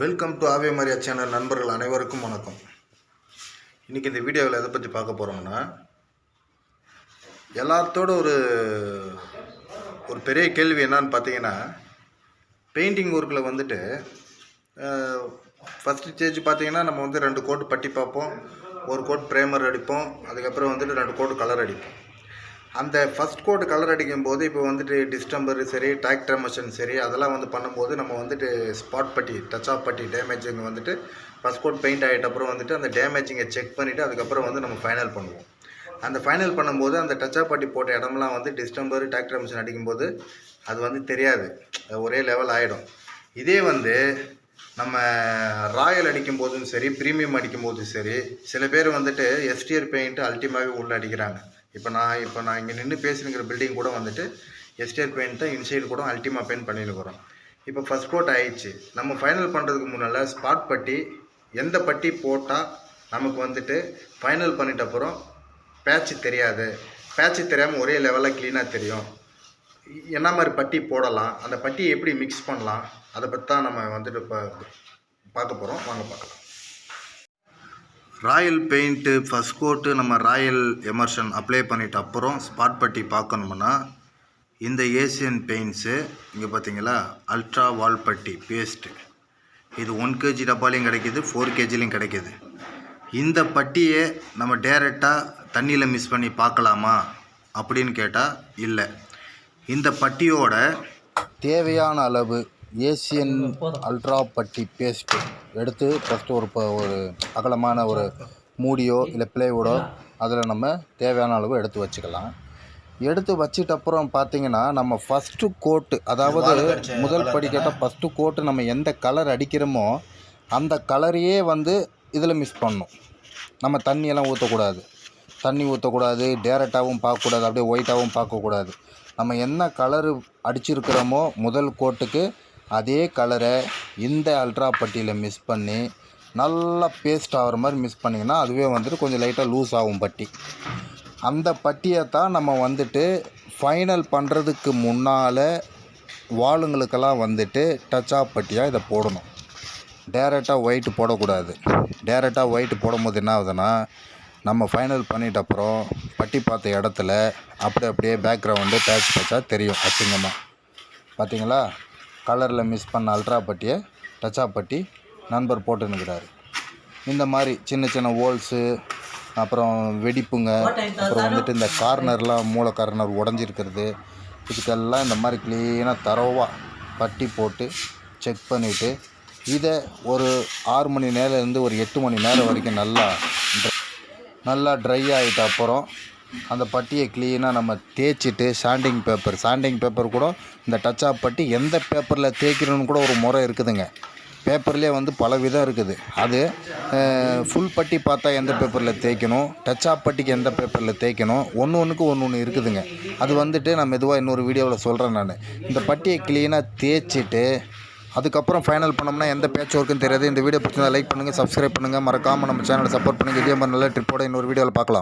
Welcome to ஆவே Maria channel நண்பர்கள் அனைவருக்கும் வணக்கம். இன்றைக்கி இந்த வீடியோவில் எதை பற்றி பார்க்க போகிறோம்னா எல்லாத்தோட ஒரு ஒரு பெரிய கேள்வி என்னன்னு பார்த்தீங்கன்னா பெயிண்டிங் ஒர்க்கில் வந்துட்டு ஃபஸ்ட்டு ஸ்டேஜ் பார்த்தீங்கன்னா நம்ம வந்து ரெண்டு கோட் பட்டி பார்ப்போம் ஒரு கோட் ப்ரேமர் அடிப்போம் அதுக்கப்புறம் வந்துட்டு ரெண்டு கோட் கலர் அடிப்போம். அந்த ஃபஸ்ட் கோட் கலர் அடிக்கும் போது இப்போ வந்துட்டு டிஸ்டம்பர் சரி டிராக்டர் மிஷின் சரி அதெல்லாம் வந்து பண்ணும்போது நம்ம வந்துட்டு spot putty touch off putty damaging வந்துட்டு ஃபஸ்ட் கோட் பெயிண்ட் ஆகிட்ட அப்புறம் வந்துட்டு அந்த டேமேஜிங்கை செக் பண்ணிவிட்டு அதுக்கப்புறம் வந்து நம்ம ஃபைனல் பண்ணுவோம். அந்த ஃபைனல் பண்ணும்போது அந்த டச் ஆஃப் பட்டி போட்ட இடம்லாம் வந்து டிஸ்டம்பர் டிராக்டர் மிஷின் அடிக்கும்போது அது வந்து தெரியாது. ஒரே லெவல் ஆகிடும் இதே வந்து நம்ம ராயல் அடிக்கும் போதும் சரி ப்ரீமியம் அடிக்கும் போதும் சரி சில பேர் வந்துட்டு எஸ்டிஆர் பெயிண்ட்டு அல்டிமாவே உள்ளே அடிக்கிறாங்க. இப்போ நான் இப்போ நான் இங்கே நின்று பேசினுங்கிற பில்டிங் கூட வந்துட்டு எஸ்டிஆர் பெயிண்ட்டை இன்சைடு கூட அல்டிமா பெயிண்ட் பண்ணியிருக்கிறோம் இப்போ ஃபஸ்ட் கோட் ஆயிடுச்சு. நம்ம ஃபைனல் பண்ணுறதுக்கு முன்னால் ஸ்பாட் பட்டி எந்த பட்டி போட்டால் நமக்கு வந்துட்டு ஃபைனல் பண்ணிட்ட அப்புறம் பேட்ச் தெரியாது. பேட்ச் தெரியாமல் ஒரே லெவலில் க்ளீனாக தெரியும். என்ன மாதிரி பட்டி போடலாம்? அந்த பட்டியை எப்படி மிக்ஸ் பண்ணலாம்? அதை பற்றி தான் நம்ம வந்துட்டு இப்போ பார்க்க போகிறோம் வாங்க பார்க்கலாம். ராயல் பெயிண்ட்டு ஃபஸ்ட் கோட்டு நம்ம ராயல் எமர்ஷன் அப்ளை பண்ணிட்ட அப்புறம் ஸ்பாட் பட்டி பார்க்கணும்னா இந்த ஏசியன் பெயிண்ட்ஸு இங்கே பார்த்தீங்களா அல்ட்ரா வால் பட்டி பேஸ்ட்டு இது ஒன் கேஜி டப்பாலையும் கிடைக்கிது ஃபோர் கேஜிலையும் கிடைக்கிது. இந்த பட்டியை நம்ம டேரெக்டாக தண்ணியில் மிஸ் பண்ணி பார்க்கலாமா அப்படின்னு கேட்டால் இல்லை. இந்த பட்டியோட தேவையான அளவு ஏசியன் அல்ட்ரா பட்டி பேஸ்ட்டு எடுத்து ஃபஸ்ட்டு ஒரு ப- ஒரு அகலமான ஒரு மூடியோ இல்லை பிளேவுடோ அதில் நம்ம தேவையான அளவு எடுத்து வச்சுக்கலாம். எடுத்து வச்சிட்ட அப்புறம் பார்த்தீங்கன்னா நம்ம ஃபஸ்ட்டு கோட்டு அதாவது முதல் படிக்கட்ட ஃபஸ்ட்டு கோட்டு நம்ம எந்த கலர் அடிக்கிறோமோ அந்த கலரையே வந்து இதில் மிஸ் பண்ணணும் நம்ம தண்ணியெல்லாம் ஊற்றக்கூடாது தண்ணி ஊற்றக்கூடாது டேரெக்டாகவும் பார்க்கக்கூடாது அப்படியே ஒயிட்டாகவும் பார்க்கக்கூடாது. நம்ம என்ன கலரு அடிச்சிருக்கிறோமோ முதல் கோட்டுக்கு அதே கலரை இந்த அல்ட்ரா பட்டியில் மிஸ் பண்ணி நல்லா பேஸ்ட் ஆகிற மாதிரி மிஸ் பண்ணிங்கன்னா அதுவே வந்துட்டு கொஞ்சம் லைட்டாக லூஸ் ஆகும் பட்டி. அந்த பட்டியை தான் நம்ம வந்துட்டு ஃபைனல் பண்ணுறதுக்கு முன்னால் வாளுங்களுக்கெல்லாம் வந்துட்டு டச் ஆஃப் பட்டியாக இதை போடணும். டேரெக்டாக ஒயிட்டு போடக்கூடாது. டேரெக்டாக ஒயிட்டு போடும்போது என்ன ஆகுதுன்னா நம்ம ஃபைனல் பண்ணிட்ட அப்புறம் பட்டி பார்த்த இடத்துல அப்படி அப்படியே பேக்ரவுண்டு பேட்ச் பேட்சாக தெரியும் அசிங்கமாக பார்த்தீங்களா கலரில் மிஸ் பண்ண அல்ட்ரா பட்டியை டச்சா பட்டி நண்பர் போட்டுன்னுக்கிறாரு. இந்த மாதிரி சின்ன சின்ன ஹோல்ஸு அப்புறம் வெடிப்புங்க அப்புறம் வந்துட்டு இந்த கார்னர்லாம் மூளை கார்னர் உடஞ்சிருக்கிறது. இதுக்கெல்லாம் இந்த மாதிரி க்ளீனாக தரவாக பட்டி போட்டு செக் பண்ணிவிட்டு இதை ஒரு ஆறு மணி நேரம்லேருந்து ஒரு எட்டு மணி நேரம் வரைக்கும் நல்லா நல்லா ட்ரை ஆகிட்ட அப்புறம் அந்த பட்டியை க்ளீனாக நம்ம தேய்ச்சிட்டு சாண்டிங் பேப்பர் சாண்டிங் பேப்பர் கூட இந்த டச் ஆப் பட்டி எந்த பேப்பரில் தேய்க்கணும்னு கூட ஒரு முறை இருக்குதுங்க. பேப்பர்லேயே வந்து பல விதம் இருக்குது. அது ஃபுல் பட்டி பார்த்தா எந்த பேப்பரில் தேய்க்கணும் டச் ஆப் பட்டிக்கு எந்த பேப்பரில் தேய்க்கணும் ஒன்று ஒன்றுக்கு ஒன்று ஒன்று இருக்குதுங்க. அது வந்துட்டு நான் மெதுவாக இன்னொரு வீடியோவில் சொல்கிறேன் நான். இந்த பட்டியை க்ளீனாக தேய்ச்சிட்டு அதுக்கப்புறம் ஃபைனல் பண்ணோம்னா எந்த பேச்சு ஒர்க்குன்னு தெரியாது. இந்த வீடியோ பிடிச்சிருந்தா லைக் பண்ணுங்கள் சப்ஸ்கிரைப் பண்ணுங்கள் மறக்காமல் நம்ம சேனலை சப்போர்ட் பண்ணுங்கள் இதே மாதிரி நல்ல ட்ரிப்போட இன்னொரு வீடியோவில் பார்க்கலாம்.